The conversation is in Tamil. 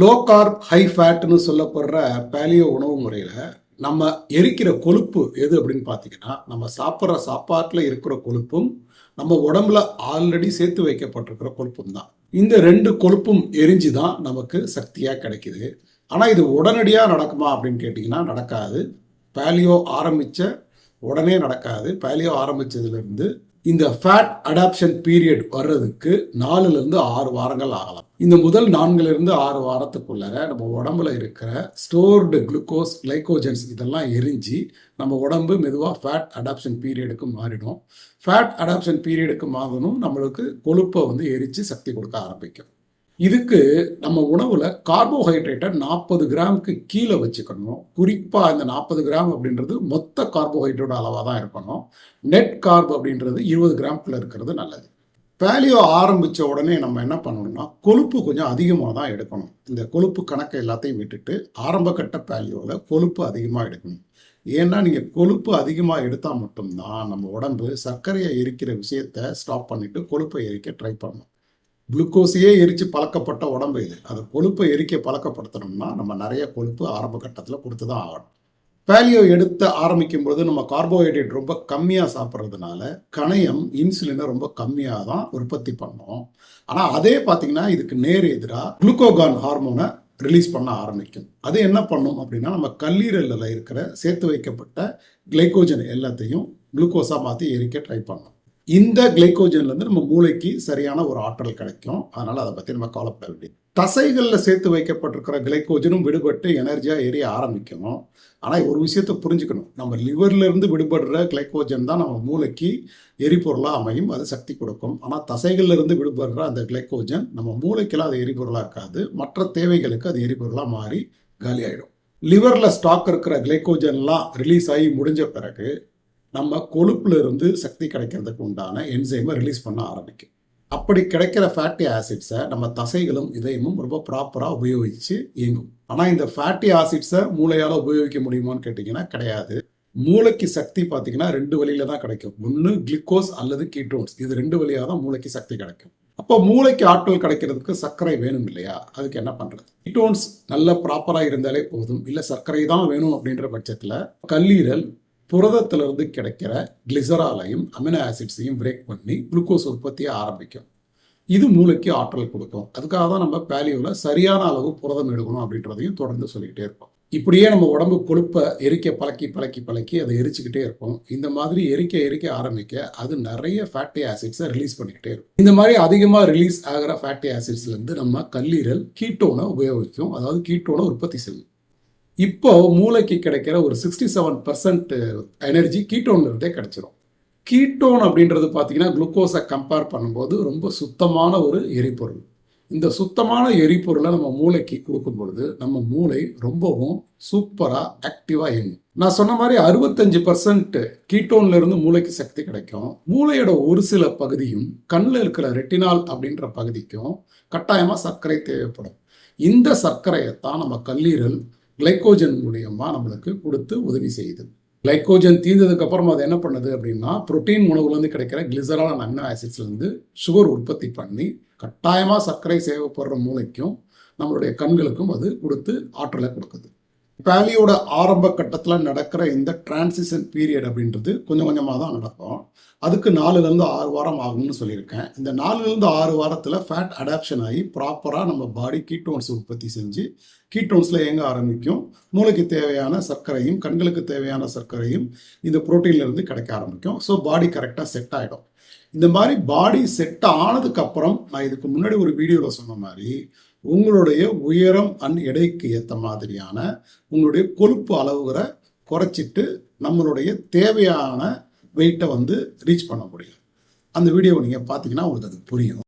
லோ கார்ப் ஹை ஃபேட்னு சொல்லப்படுற பேலியோ உணவு முறையில் நம்ம எரிக்கிற கொழுப்பு எது அப்படின்னு பார்த்தீங்கன்னா நம்ம சாப்பிட்ற சாப்பாட்டில் இருக்கிற கொழுப்பும் நம்ம உடம்புல ஆல்ரெடி சேர்த்து வைக்கப்பட்டிருக்கிற கொழுப்பும் தான். இந்த ரெண்டு கொழுப்பும் எரிஞ்சு தான் நமக்கு சக்தியாக கிடைக்குது. ஆனால் இது உடனடியாக நடக்குமா அப்படின்னு கேட்டிங்கன்னா நடக்காது. பேலியோ ஆரம்பித்த உடனே நடக்காது. பேலியோ ஆரம்பித்ததுலேருந்து இந்த ஃபேட் அடாப்ஷன் பீரியட் வர்றதுக்கு நாலுலேருந்து ஆறு வாரங்கள் ஆகலாம். இந்த முதல் நான்குலேருந்து ஆறு வாரத்துக்குள்ள நம்ம உடம்புல இருக்கிற ஸ்டோர்டு குளுக்கோஸ் கிளைக்கோஜன்ஸ் இதெல்லாம் எரிஞ்சு நம்ம உடம்பு மெதுவாக ஃபேட் அடாப்ஷன் பீரியடுக்கு மாறிடும். ஃபேட் அடாப்ஷன் பீரியடுக்கு மாறணும் நம்மளுக்கு கொழுப்பை வந்து எரித்து சக்தி கொடுக்க ஆரம்பிக்கும். இதுக்கு நம்ம உணவில் கார்போஹைட்ரேட்டை நாற்பது கிராமுக்கு கீழே வச்சுக்கணும். குறிப்பாக இந்த நாற்பது கிராம் அப்படின்றது மொத்த கார்போஹைட்ரேட் அளவாக தான் இருக்கணும். நெட் கார்ப் அப்படின்றது இருபது கிராம்குள்ளே இருக்கிறது நல்லது. பேலியோ ஆரம்பித்த உடனே நம்ம என்ன பண்ணணும்னா கொழுப்பு கொஞ்சம் அதிகமாக தான் எடுக்கணும். இந்த கொழுப்பு கணக்கை எல்லாத்தையும் விட்டுட்டு ஆரம்பக்கட்ட பேலியோவில் கொழுப்பு அதிகமாக எடுக்கணும். ஏன்னா நீங்கள் கொழுப்பு அதிகமாக எடுத்தால் மட்டும்தான் நம்ம உடம்பு சர்க்கரையை எரிக்கிற விஷயத்த ஸ்டாப் பண்ணிவிட்டு கொழுப்பை எரிக்க ட்ரை பண்ணணும். குளுக்கோஸையே எரித்து பழக்கப்பட்ட உடம்பு இது. அதை கொழுப்பை எரிக்க பழக்கப்படுத்தணும்னா நம்ம நிறைய கொழுப்பு ஆரம்ப கட்டத்தில் கொடுத்து தான் ஆகணும். பேலியோ எடுத்த ஆரம்பிக்கும் பொழுது நம்ம கார்போஹைட்ரேட் ரொம்ப கம்மியாக சாப்பிட்றதுனால கணையம் இன்சுலினை ரொம்ப கம்மியாக தான் உற்பத்தி பண்ணோம். ஆனால் அதே பார்த்தீங்கன்னா இதுக்கு நேர் எதிராக குளுக்கோகான் ஹார்மோனை ரிலீஸ் பண்ண ஆரம்பிக்கும். அது என்ன பண்ணும் அப்படின்னா நம்ம கல்லீரலில் இருக்கிற சேர்த்து வைக்கப்பட்ட கிளைக்கோஜன் எல்லாத்தையும் குளுக்கோஸாக மாற்றி எரிக்க ட்ரை பண்ணும். இந்த கிளைக்கோஜன்லேருந்து நம்ம மூளைக்கு சரியான ஒரு ஆற்றல் கிடைக்கும். அதனால் அதை பற்றி நம்ம கவலைப்பட வேண்டியது தசைகளில் சேர்த்து வைக்கப்பட்டிருக்கிற கிளைக்கோஜனும் விடுபட்டு எனர்ஜியாக எரிய ஆரம்பிக்கணும். ஆனால் ஒரு விஷயத்தை புரிஞ்சுக்கணும். நம்ம லிவர்லேருந்து விடுபடுற கிளைக்கோஜன் தான் நம்ம மூளைக்கு எரிபொருளாக அமையும். அது சக்தி கொடுக்கும். ஆனால் தசைகள்லேருந்து விடுபடுற அந்த கிளைக்கோஜன் நம்ம மூளைக்கெல்லாம் அது எரிபொருளாக இருக்காது. மற்ற தேவைகளுக்கு அது எரிபொருளாக மாறி காலியாயிடும். லிவரில் ஸ்டாக் இருக்கிற கிளைக்கோஜன்லாம் ரிலீஸ் ஆகி முடிஞ்ச பிறகு நம்ம கொழுப்புல இருந்து சக்தி கிடைக்கிறதுக்கு உண்டான என்சைமை ரிலீஸ் பண்ண ஆரம்பிக்கும். அப்படி கிடைக்கிற ஃபேட்டி ஆசிட்ஸை நம்ம தசைகளும் இதயமும் ரொம்ப ப்ராப்பராக உபயோகித்து இயங்கும். ஆனால் இந்த ஃபேட்டி ஆசிட்ஸை மூளையால் உபயோகிக்க முடியுமான்னு கேட்டிங்கன்னா கிடையாது. மூளைக்கு சக்தி பார்த்தீங்கன்னா ரெண்டு வழியில தான் கிடைக்கும். ஒன்று கிளுக்கோஸ் அல்லது கீட்டோன்ஸ் இது ரெண்டு வழியாக தான் மூளைக்கு சக்தி கிடைக்கும். அப்போ மூளைக்கு ஆற்றல் கிடைக்கிறதுக்கு சர்க்கரை வேணும் இல்லையா? அதுக்கு என்ன பண்ணுறது கீட்டோன்ஸ் நல்ல ப்ராப்பராக இருந்தாலே போதும். இல்லை சர்க்கரை தான் வேணும் அப்படின்ற பட்சத்தில் கல்லீரல் புரதத்திலிருந்து கிடைக்கிற கிளிசராலையும் அமினோ ஆசிட்ஸையும் பிரேக் பண்ணி குளுக்கோஸ் உற்பத்தியை ஆரம்பிக்கும். இது மூளைக்கு ஆற்றல் கொடுக்கும். அதுக்காக தான் நம்ம பேலியோவில் சரியான அளவு புரதம் எடுக்கணும் அப்படின்றதையும் தொடர்ந்து சொல்லிக்கிட்டே இருப்போம். இப்படியே நம்ம உடம்பு கொழுப்பை எரிக்க பழக்கி பழக்கி பழக்கி அதை எரிச்சுக்கிட்டே இருக்கும் இந்த மாதிரி எரிக்க எரிக்க ஆரம்பிக்க அது நிறைய ஃபேட்டி ஆசிட்ஸை ரிலீஸ் பண்ணிக்கிட்டே இருக்கும். இந்த மாதிரி அதிகமாக ரிலீஸ் ஆகிற ஃபேட்டி ஆசிட்ஸ்லேருந்து நம்ம கல்லீரல் கீட்டோனை உபயோகிக்கும். அதாவது கீட்டோனை உற்பத்தி செய்யும். இப்போ மூளைக்கு கிடைக்கிற ஒரு சிக்ஸ்டி செவன் பர்சன்ட் எனர்ஜி கீட்டோன்ல இருந்தே கிடைச்சிரும். கீட்டோன் அப்படின்றது பார்த்தீங்கன்னா குளுக்கோஸை கம்பேர் பண்ணும்போது ரொம்ப சுத்தமான ஒரு எரிபொருள். இந்த சுத்தமான எரிபொருளை நம்ம மூளைக்கு கொடுக்கும் பொழுது நம்ம மூளை ரொம்பவும் சூப்பராக ஆக்டிவாக இயங்கும். நான் சொன்ன மாதிரி அறுபத்தஞ்சு பர்சன்ட் கீட்டோன்ல இருந்து மூளைக்கு சக்தி கிடைக்கும். மூளையோட ஒரு சில பகுதியும் கண்ணில் இருக்கிற ரெட்டினால் அப்படின்ற பகுதிக்கும் கட்டாயமாக சர்க்கரை தேவைப்படும். இந்த சர்க்கரையை தான் நம்ம கல்லீரல் கிளைக்கோஜன் மூலியமாக நம்மளுக்கு கொடுத்து உதவி செய்யுது. கிளைக்கோஜன் தீர்ந்ததுக்கு அப்புறம் அது என்ன பண்ணுது அப்படின்னா புரோட்டீன் உணவுலேருந்து கிடைக்கிற கிளிசரான அமினோ ஆசிட்ஸ்லேருந்து சுகர் உற்பத்தி பண்ணி கட்டாயமாக சர்க்கரை சேவைப்படுற மூளைக்கும் நம்மளுடைய கண்களுக்கும் அது கொடுத்து ஆற்றலை கொடுக்குது. பேலியோட ஆரம்ப கட்டத்தில் நடக்கிற இந்த டிரான்சிஷன் பீரியட் அப்படின்றது கொஞ்சம் கொஞ்சமாக தான் நடக்கும். அதுக்கு நாலுலேருந்து ஆறு வாரம் ஆகும்னு சொல்லியிருக்கேன். இந்த நாலுலேருந்து ஆறு வாரத்தில் ஃபேட் அடாப்ஷன் ஆகி ப்ராப்பராக நம்ம பாடி கீட்டோன்ஸ் உற்பத்தி செஞ்சு கீட்டோன்ஸில் இயங்க ஆரம்பிக்கும். மூளைக்கு தேவையான சர்க்கரையும் கண்களுக்கு தேவையான சர்க்கரையும் இந்த ப்ரோட்டீன்லேருந்து கிடைக்க ஆரம்பிக்கும். ஸோ பாடி கரெக்டாக செட் ஆகிடும் இந்த மாதிரி பாடி செட் ஆனதுக்கப்புறம் நான் இதுக்கு முன்னாடி ஒரு வீடியோவில் சொன்ன மாதிரி உங்களுடைய உயரம் அண்ட் எடைக்கு ஏற்ற மாதிரியான உங்களுடைய கொழுப்பு அளவுகளை குறைச்சிட்டு நம்மளுடைய தேவையான வெயிட்டை வந்து ரீச் பண்ண முடியும். அந்த வீடியோவை நீங்கள் பார்த்தீங்கன்னா உங்களுக்கு அது புரியும்.